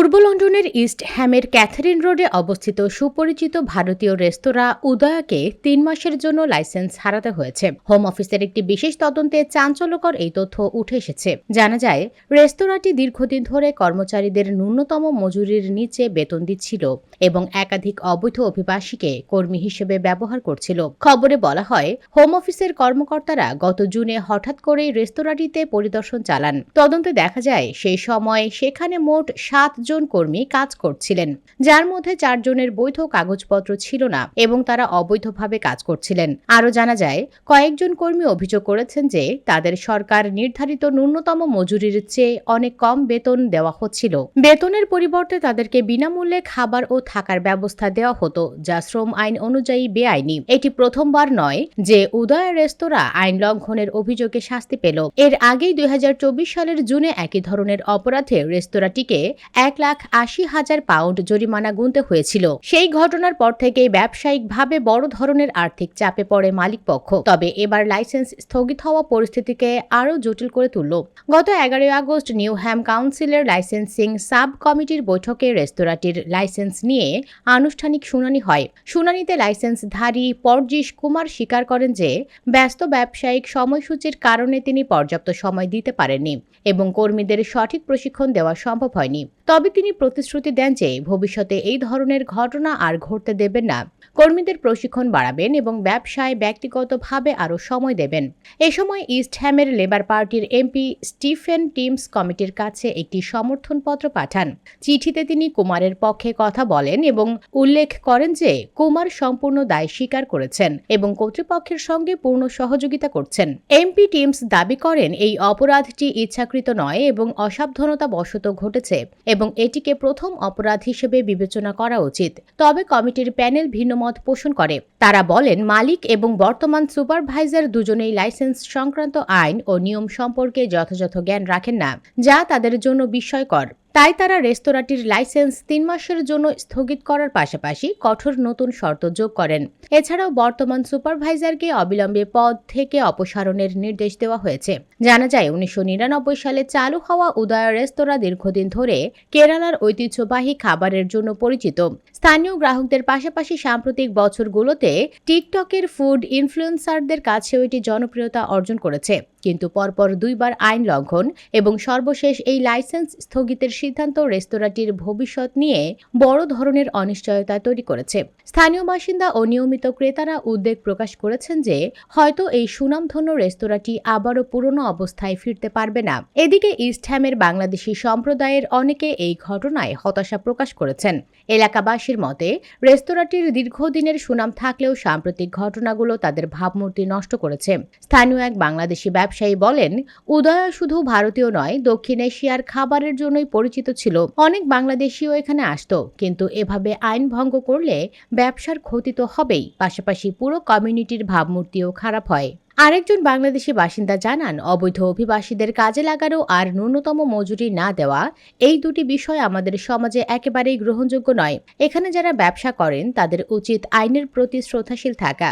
পূর্ব লন্ডনের east হ্যামের Catherine রোডে অবস্থিত সুপরিচিত ভারতীয় রেস্তোরাঁ উদয়াকে তিন মাসের জন্য লাইসেন্স হারাতে হয়েছে। হোম অফিসের একটি বিশেষ তদন্তে চাঞ্চল্যকর এই তথ্য উঠে এসেছে। জানা যায়, রেস্তোরাঁটি দীর্ঘদিন ধরে কর্মচারীদের ন্যূনতম মজুরির নিচে বেতন দিচ্ছিল এবং একাধিক অবৈধ অভিবাসীকে কর্মী হিসেবে ব্যবহার করছিল। খবরে বলা হয়, হোম অফিসের কর্মকর্তারা গত জুনে হঠাৎ করেই রেস্তোরাঁটিতে পরিদর্শন চালান। তদন্তে দেখা যায়, সেই সময় সেখানে মোট সাত জন কর্মী কাজ করছিলেন, যার মধ্যে চারজনের বৈধ কাগজপত্র ছিল না এবং তারা অবৈধভাবে কাজ করছিলেন। আরও জানা যায়, কয়েকজন কর্মী অভিযোগ করেছেন যে তাদের সরকার নির্ধারিত ন্যূনতম মজুরির চেয়ে অনেক কম বেতন দেওয়া হচ্ছিল। বেতনের পরিবর্তে তাদেরকে বিনামূল্যে খাবার ও থাকার ব্যবস্থা দেওয়া হতো, যা শ্রম আইন অনুযায়ী বেআইনি। এটি প্রথমবার নয় যে উদয় রেস্তোরাঁ আইন লঙ্ঘনের অভিযোগে শাস্তি পেল। এর আগেই দুই হাজার চব্বিশ সালের জুনে একই ধরনের অপরাধে রেস্তোরাঁটিকে এক লাখ আশি হাজার পাউন্ড জরিমানা গুনতে হয়েছিল। সেই ঘটনার পর থেকেই ব্যবসায়িকভাবে বড় ধরনের আর্থিক চাপে পড়ে মালিকপক্ষ। তবে এবার লাইসেন্স স্থগিত হওয়া পরিস্থিতিকে আরও জটিল করে তুলল। গত এগারোই আগস্ট নিউ হ্যাম কাউন্সিলের লাইসেন্সিং সাব কমিটির বৈঠকে রেস্তোরাঁটির লাইসেন্স নিয়ে আনুষ্ঠানিক শুনানি হয়। শুনানিতে লাইসেন্সধারী পরজিশ কুমার স্বীকার করেন যে, ব্যস্ত ব্যবসায়িক সময়সূচির কারণে তিনি পর্যাপ্ত সময় দিতে পারেননি এবং কর্মীদের সঠিক প্রশিক্ষণ দেওয়া সম্ভব হয়নি। তবে তিনি প্রতিশ্রুতি দেন যে ভবিষ্যতে এই ধরনের ঘটনা আর ঘটতে দেবেন না। কর্মীদের প্রশিক্ষণ বাড়াবেন এবং ব্যবসায় ব্যক্তিগতভাবে আরও সময় দেবেন। এ সময় ইস্ট হ্যামের লেবার পার্টির এমপি স্টিফেন টিমস কমিটির কাছে একটি সমর্থনপত্র পাঠান। চিঠিতে তিনি কুমারের পক্ষে কথা বলেন এবং উল্লেখ করেন যে কুমার সম্পূর্ণ দায় স্বীকার করেছেন এবং কর্তৃপক্ষের সঙ্গে পূর্ণ সহযোগিতা করছেন। এমপি টিমস দাবি করেন, এই অপরাধটি ইচ্ছাকৃত নয় এবং অসাবধানতা বশত ঘটেছে এবং এটিকে প্রথম অপরাধ হিসেবে বিবেচনা করা উচিত। তবে কমিটির প্যানেল ভিন্নমত পোষণ করে। তারা বলেন, মালিক এবং বর্তমান সুপারভাইজার দুজনেই লাইসেন্স সংক্রান্ত আইন ও নিয়ম সম্পর্কে যথাযথ জ্ঞান রাখেন না, যা তাদের জন্য বিস্ময়কর। তাই তারা রেস্তোরাঁটির লাইসেন্স তিন মাসের জন্য স্থগিত করার পাশাপাশি কঠোর নতুন শর্ত যোগ করেন। এছাড়াও বর্তমান সুপারভাইজারকে অবিলম্বে পদ থেকে অপসারণের নির্দেশ দেওয়া হয়েছে। জানা যায়, উনিশশো নিরানব্বই সালে চালু হওয়া উদয় রেস্তোরাঁ দীর্ঘদিন ধরে কেরালার ঐতিহ্যবাহী খাবারের জন্য পরিচিত। স্থানীয় গ্রাহকদের পাশাপাশি সাম্প্রতিক বছরগুলোতে টিকটকের ফুড ইনফ্লুয়েন্সারদের কাছেও এটি জনপ্রিয়তা অর্জন করেছে। কিন্তু পরপর দুইবার আইন লঙ্ঘন এবং সর্বশেষ এই লাইসেন্স স্থগিতের সিদ্ধান্ত রেস্তোরাঁটির ভবিষ্যৎ নিয়ে বড় ধরনের অনিশ্চয়তা তৈরি করেছে। স্থানীয় বাসিন্দা ও নিয়মিত ক্রেতারা উদ্বেগ প্রকাশ করেছেন যে, হয়তো এই সুনামধন্য রেস্তোরাঁটি আবারও পুরনো অবস্থায় ফিরতে পারবে না। এদিকে ইস্টহ্যামের বাংলাদেশি সম্প্রদায়ের অনেকে এই ঘটনায় হতাশা প্রকাশ করেছেন। এলাকাবাসীর মতে, রেস্তোরাঁটির দীর্ঘদিনের সুনাম থাকলেও সাম্প্রতিক ঘটনাগুলো তাদের ভাবমূর্তি নষ্ট করেছে। স্থানীয় এক বাংলাদেশি ব্যবসায়ী বলেন, উদয়া শুধু ভারতীয় নয়, দক্ষিণ এশিয়ার খাবারের জন্যই পরিচিত ছিল। অনেক বাংলাদেশিও এখানে আসতো, কিন্তু এভাবে আইন ভঙ্গ করলে ব্যবসার ক্ষতি তো হবেই। পাশাপাশি পুরো কমিউনিটির ভাবমূর্তিও খারাপ হয়। আরেকজন বাংলাদেশি বাসিন্দা জানান, অবৈধ অভিবাসীদের কাজে লাগানো আর ন্যূনতম মজুরি না দেওয়া এই দুটি বিষয় আমাদের সমাজে একেবারেই গ্রহণযোগ্য নয়। এখানে যারা ব্যবসা করেন, তাদের উচিত আইনের প্রতি শ্রদ্ধাশীল থাকা।